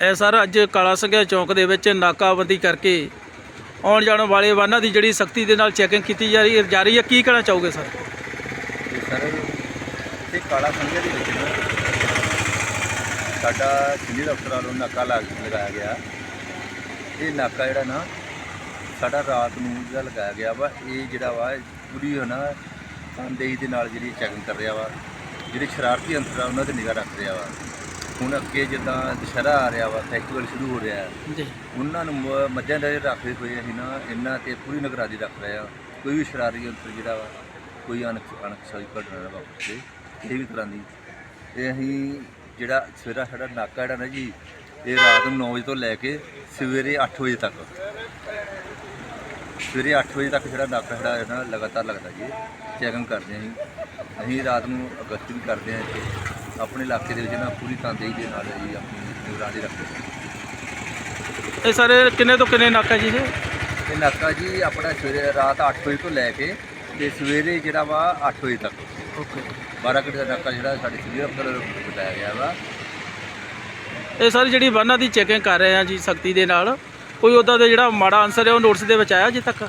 ਇਹ ਸਰ, ਅੱਜ ਕਾਲਾ ਸੰਘਿਆ ਚੌਂਕ ਦੇ ਵਿੱਚ ਨਾਕਾਬੰਦੀ ਕਰਕੇ ਆਉਣ ਜਾਣ ਵਾਲੇ ਵਾਹਨਾਂ ਦੀ ਜਿਹੜੀ ਸਖਤੀ ਦੇ ਨਾਲ ਚੈਕਿੰਗ ਕੀਤੀ ਜਾ ਰਹੀ ਜਾ ਰਹੀ ਹੈ। ਕੀ ਕਹਿਣਾ ਚਾਹੋਗੇ ਸਰ? ਤੇ ਸਰ ਇਹ ਕਾਲਾ ਸੰਘਿਆ ਦੇ ਵਿੱਚ ਨਾ ਸਾਡਾ ਜ਼ਿਲ੍ਹੇ ਦਫ਼ਤਰ ਵੱਲੋਂ ਨਾਕਾ ਲਾ ਲਗਾਇਆ ਗਿਆ। ਇਹ ਨਾਕਾ ਜਿਹੜਾ ਨਾ ਸਾਡਾ ਰਾਤ ਨੂੰ ਜਿਹੜਾ ਲਗਾਇਆ ਗਿਆ ਵਾ, ਇਹ ਜਿਹੜਾ ਵਾ ਪੂਰੀ ਹੈ ਨਾ ਤਨਦੇਹੀ ਦੇ ਨਾਲ ਜਿਹੜੀ ਚੈਕਿੰਗ ਕਰ ਰਿਹਾ ਵਾ, ਜਿਹੜੇ ਸ਼ਰਾਰਤੀ ਅੰਸਰ ਆ ਉਹਨਾਂ ਤੇ ਨਿਗਾਹ ਰੱਖ ਰਿਹਾ ਵਾ। ਹੁਣ ਅੱਗੇ ਜਿੱਦਾਂ ਦੁਸ਼ਹਿਰਾ ਆ ਰਿਹਾ ਵਾ ਫੈਸਟੀਵਲ ਸ਼ੁਰੂ ਹੋ ਰਿਹਾ। ਹੈ ਜੀ। ਉਹਨਾਂ ਨੂੰ ਮ- ਮੱਦੇਨਜ਼ਰ ਰੱਖਦੇ ਹੋਏ ਅਸੀਂ ਨਾ ਇਹਨਾਂ ਤੇ ਪੂਰੀ ਨਿਗਰਾਨੀ ਰੱਖ ਰਹੇ ਆ ਕੋਈ ਵੀ ਸ਼ਰਾਰੀ ਅੰਤਰ ਜਿਹੜਾ ਵਾ ਕੋਈ ਅਣਖ ਅਣਖਸ਼ਾਈ ਘਟਨਾ ਨਾ ਵਾਪਰੇ ਕਿਸੇ ਵੀ ਤਰ੍ਹਾਂ ਦੀ। ਤੇ ਅਸੀਂ ਜਿਹੜਾ ਸਵੇਰਾ ਸਾਡਾ ਨਾਕਾ ਜਿਹੜਾ ਨਾ ਜੀ ਇਹ ਰਾਤ ਨੂੰ 9 ਵਜੇ ਤੋਂ ਲੈ ਕੇ ਸਵੇਰੇ 8 ਵਜੇ ਤੱਕ। ਸਵੇਰੇ 8 ਵਜੇ ਤੱਕ ਜਿਹੜਾ ਨਾਕਾ ਜਿਹੜਾ ਹੈ ਨਾ ਲਗਾਤਾਰ ਲੱਗਦਾ ਜੀ। ਚੈਕਿੰਗ ਕਰਦੇ ਹਾਂ ਅਸੀਂ ਅਸੀਂ ਰਾਤ ਨੂੰ ਅਗਸਤ ਵੀ ਕਰਦੇ ਹਾਂ ਇੱਥੇ। ਆਪਣੇ ਇਲਾਕੇ ਦੇ ਵਿੱਚ ਨਾ ਪੂਰੀ ਤੰਦੇਹੀ ਦੇ ਨਾਲ ਜੀ ਆਪਣੀ ਨਿਗਰਾਨੀ ਰੱਖਦੇ ਇਹ ਸਰ ਕਿੰਨੇ ਤੋਂ ਕਿੰਨੇ ਨਾਕਾ ਜੀ ਇਹ? ਨਾਕਾ ਜੀ ਆਪਣਾ ਸਵੇਰੇ ਰਾਤ 8 ਵਜੇ ਤੋਂ ਲੈ ਕੇ ਤੇ ਸਵੇਰੇ ਜਿਹੜਾ ਵਾ 8 ਵਜੇ ਤੱਕ। ਓਕੇ। 12 ਘੰਟੇ ਦਾ ਨਾਕਾ ਜਿਹੜਾ ਸਾਡੇ ਸਿਵਲ ਅਫਸਰ ਬਤਾਇਆ ਗਿਆ ਵਾ। ਇਹ ਸਰ ਜਿਹੜੀ ਵਾਹਨਾਂ ਦੀ ਚੈਕਿੰਗ ਕਰ ਰਹੇ ਆ ਜੀ ਸਖਤੀ ਦੇ ਨਾਲ ਕੋਈ ਉਹਦਾ ਦਾ ਜਿਹੜਾ ਮਾੜਾ ਆਨਸਰ ਹੈ ਉਹ ਨੋਟਿਸ ਦੇ ਵਿੱਚ ਆਇਆ ਅਜੇ ਤੱਕ?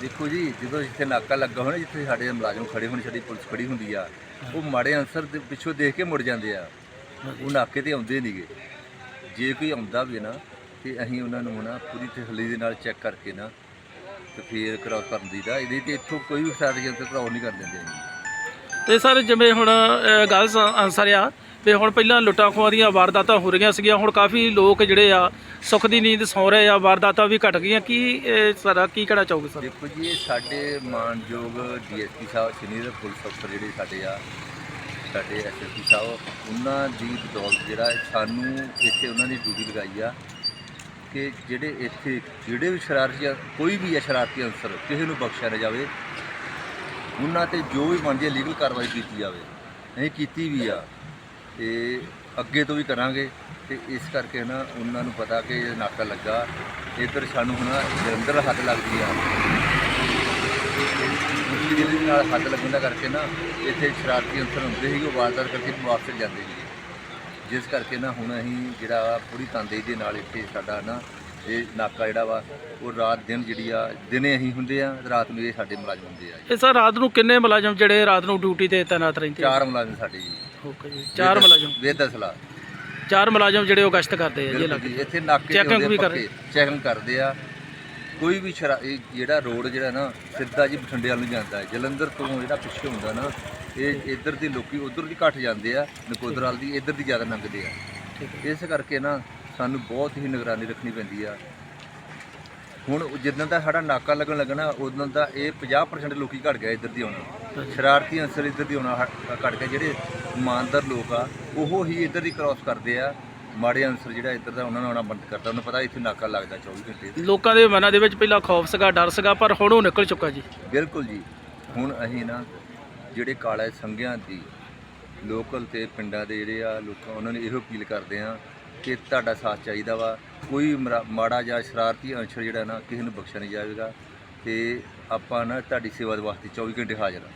ਦੇਖੋ ਜੀ, ਜਦੋਂ ਜਿੱਥੇ ਨਾਕਾ ਲੱਗਾ ਹੋਣਾ, ਜਿੱਥੇ ਸਾਡੇ ਮੁਲਾਜ਼ਮ ਖੜੇ ਹੋਣ, ਸਾਡੀ ਪੁਲਿਸ ਖੜੀ ਹੁੰਦੀ ਆ, ਉਹ ਮਾੜੇ ਅਨਸਰ ਦੇ ਪਿੱਛੋਂ ਦੇਖ ਕੇ ਮੁੜ ਜਾਂਦੇ ਆ। ਉਹ ਨਾਕੇ ਤੇ ਆਉਂਦੇ ਨਹੀਂਗੇ ਜੇ ਕੋਈ ਆਉਂਦਾ ਵੀ ਨਾ, ਤੇ ਅਸੀਂ ਉਹਨਾਂ ਨੂੰ ਨਾ ਪੂਰੀ ਤਸੱਲੀ ਦੇ ਨਾਲ ਚੈੱਕ ਕਰਕੇ ਨਾ, ਤੇ ਫੇਰ ਕ੍ਰਾਸ ਕਰਨ ਦੀਦਾ ਇਹਦੇ ਤੇ ਇੱਥੋਂ ਕੋਈ ਵੀ ਸਾਡੇ ਜੰਤਰ ਕ੍ਰਾਸ ਨਹੀਂ ਕਰ ਦਿੰਦੇ। ਜੀ ਤੇ ਸਰ, ਜਿਵੇਂ ਹੁਣ ਗੱਲ ਸ- ਆ ਵੀ ਹੁਣ ਪਹਿਲਾਂ ਲੁੱਟਾਂ ਖੋਹਾਂ ਦੀਆਂ ਵਾਰਦਾਤਾਂ ਹੋ ਰਹੀਆਂ ਸੀਗੀਆਂ, ਹੁਣ ਕਾਫੀ ਲੋਕ ਜਿਹੜੇ ਆ ਸੁੱਖ ਦੀ ਨੀਂਦ ਸੌ ਰਹੇ ਆ, ਵਾਰਦਾਤਾਂ ਵੀ ਘਟ ਗਈਆਂ। ਕੀ, ਇਹ ਸਾਰਾ ਕੀ ਕਹਿਣਾ ਚਾਹੋਗੇ ਸਰ? ਦੇਖੋ ਜੀ, ਇਹ ਸਾਡੇ ਮਾਨਯੋਗ ਡੀਐਸਪੀ ਸਾਹਿਬ, ਸੀਨੀਅਰ ਪੁਲਿਸ ਅਫਸਰ ਜਿਹੜੇ ਸਾਡੇ ਆ, ਸਾਡੇ ਐਸਐਸਪੀ ਸਾਹਿਬ, ਉਹਨਾਂ ਦੀ ਬਦੌਲਤ ਜਿਹੜਾ ਸਾਨੂੰ ਇੱਥੇ ਉਹਨਾਂ ਨੇ ਡਿਊਟੀ ਲਗਾਈ ਆ ਕਿ ਜਿਹੜੇ ਇੱਥੇ ਜਿਹੜੇ ਵੀ ਸ਼ਰਾਰਤੀ ਆ- ਕੋਈ ਵੀ ਆ ਸ਼ਰਾਰਤੀ ਅਨਸਰ, ਕਿਸੇ ਨੂੰ ਬਖਸ਼ਿਆ ਨਾ ਜਾਵੇ, ਉਹਨਾਂ ਤੇ ਜੋ ਵੀ ਬਣਦੀ ਲੀਗਲ ਕਾਰਵਾਈ ਕੀਤੀ ਜਾਵੇ। ਨਹੀਂ ਕੀਤੀ ਵੀ ਆ। ਤੇ ਅੱਗੇ ਤੋਂ ਵੀ ਕਰਾਂਗੇ ਤੇ ਇਸ ਕਰਕੇ ਨਾ ਉਹਨਾਂ ਨੂੰ ਪਤਾ ਕਿ ਇਹ ਨਾਕਾ ਲੱਗਾ। ਇੱਧਰ ਸਾਨੂੰ ਹੁਣ ਜਲੰਧਰ ਹੱਦ ਲੱਗਦੀ ਆ। ਦਿੱਲੀ ਦੇ ਨਾਲ ਹੱਦ ਲੱਗਣ ਦਾ ਕਰਕੇ ਨਾ ਇੱਥੇ ਸ਼ਰਾਰਤੀ ਅੰਸਰ ਹੁੰਦੇ ਸੀ ਉਹ ਵਾਰਦਾਤ ਕਰਕੇ ਵਾਪਸ ਜਾਂਦੇ ਸੀ ਜਿਸ ਕਰਕੇ ਨਾ ਹੁਣ ਅਸੀਂ ਜਿਹੜਾ ਪੂਰੀ ਤੰਦੇਹੀ ਦੇ ਨਾਲ ਇੱਥੇ ਸਾਡਾ ਨਾ ਇਹ ਨਾਕਾ ਜਿਹੜਾ ਵਾ ਉਹ ਰਾਤ ਦਿਨ ਜਿਹੜੀ ਆ ਦਿਨੇ ਅਸੀਂ ਹੁੰਦੇ ਆ ਰਾਤ ਨੂੰ ਇਹ ਸਾਡੇ ਮੁਲਾਜ਼ਮ ਹੁੰਦੇ ਆ ਜੀ। ਇਹ ਸਰ ਰਾਤ ਨੂੰ ਕਿੰਨੇ ਮੁਲਾਜ਼ਮ ਜਿਹੜੇ ਰਾਤ ਨੂੰ ਡਿਊਟੀ ਤੇ ਤਾਇਨਾਤ ਰਹਿੰਦੇ ਚਾਰ ਮੁਲਾਜ਼ਮ ਸਾਡੇ ਜੀ। ਓਕੇ ਜੀ। ਚਾਰ ਮੁਲਾਜ਼ਮ। ਬੇਦਸਲਾ ਚਾਰ ਮੁਲਾਜ਼ਮ ਜਿਹੜੇ ਉਹ ਗਸ਼ਤ ਕਰਦੇ ਆ ਜੀ ਬਿਲਕੁਲ ਇੱਥੇ ਨਾਕੇ Checking ਵੀ ਕਰ। ਰਹੇ। ਚੈਕਿੰਗ ਕਰਦੇ ਆ। ਕੋਈ ਵੀ ਸ਼ਰਾ ਇਹ ਜਿਹੜਾ ਰੋਡ ਜਿਹੜਾ ਨਾ ਸਿੱਧਾ ਜੀ ਬਠਿੰਡੇ ਵੱਲ ਨੂੰ ਜਾਂਦਾ ਹੈ। ਜਲੰਧਰ ਤੋਂ ਜਿਹੜਾ ਪਿੱਛੇ ਹੁੰਦਾ ਨਾ ਇਹ ਇੱਧਰ ਦੇ ਲੋਕੀ ਉਧਰ ਦੀ ਘੱਟ ਜਾਂਦੇ ਆ ਨਕੋਦਰ ਵੱਲ ਦੀ ਇੱਧਰ ਦੀ ਜ਼ਿਆਦਾ ਲੰਘਦੇ ਆ। ਠੀਕ ਇਸ ਕਰਕੇ ਨਾ ਸਾਨੂੰ ਬਹੁਤ ਹੀ ਨਿਗਰਾਨੀ ਰੱਖਣੀ ਪੈਂਦੀ ਆ। ਹੁਣ ਉਹ ਜਿੱਦਾਂ ਦਾ ਸਾਡਾ ਨਾਕਾ ਲੱਗਣ ਲੱਗਣਾ ਉਦੋਂ ਦਾ ਇਹ 50% ਲੋਕੀ ਘਟ ਗਿਆ ਇੱਧਰ ਦੀ ਆਉਣਾ। ਸ਼ਰਾਰਤੀ ਅੰਸਰ ਇੱਧਰ ਦੀ ਆਉਣਾ ਹਟ- ਘਟ ਗਿਆ ਜਿਹੜੇ ਇਮਾਨਦਾਰ ਲੋਕ ਆ ਉਹ ਹੀ ਇੱਧਰ ਦੀ ਕ੍ਰਾਸ ਕਰਦੇ ਆ। ਮਾੜੇ ਅੰਸਰ ਜਿਹੜਾ ਇੱਧਰ ਦਾ ਉਹਨਾਂ ਨੂੰ ਆਉਣਾ ਬੰਦ ਕਰਦਾ ਉਹਨੂੰ ਪਤਾ ਇੱਥੇ ਨਾਕਾ ਲੱਗਦਾ 24 ਘੰਟੇ ਲੋਕਾਂ ਦੇ ਮਨਾਂ ਦੇ ਵਿੱਚ ਪਹਿਲਾਂ ਖੌਫ ਸੀਗਾ ਡਰ ਸੀਗਾ ਪਰ ਹੁਣ ਉਹ ਨਿਕਲ ਚੁੱਕਾ ਜੀ। ਬਿਲਕੁਲ ਜੀ। ਹੁਣ ਅਸੀਂ ਨਾ ਜਿਹੜੇ ਕਾਲੇ ਸੰਘਿਆਂ ਦੀ ਲੋਕਲ ਤੇ ਪਿੰਡਾਂ ਦੇ ਜਿਹੜੇ ਆ ਲੋਕਾਂ ਉਹਨਾਂ ਨੂੰ ਇਹੋ ਅਪੀਲ ਕਰਦੇ ਆ ਕਿ ਤੁਹਾਡਾ ਸਾਥ ਚਾਹੀਦਾ ਵਾ। ਕੋਈ ਮਾੜਾ ਜਾਂ ਸ਼ਰਾਰਤੀ ਅੰਸ਼ਰ ਜਿਹੜਾ ਨਾ ਕਿਸੇ ਨੂੰ ਬਖਸ਼ਿਆ ਨਹੀਂ ਜਾਵੇਗਾ। ਤੇ ਆਪਾਂ ਨਾ ਤੁਹਾਡੀ ਸੇਵਾ ਦੇ ਵਾਸਤੇ 24 ਘੰਟੇ ਹਾਜ਼ਰ ਆ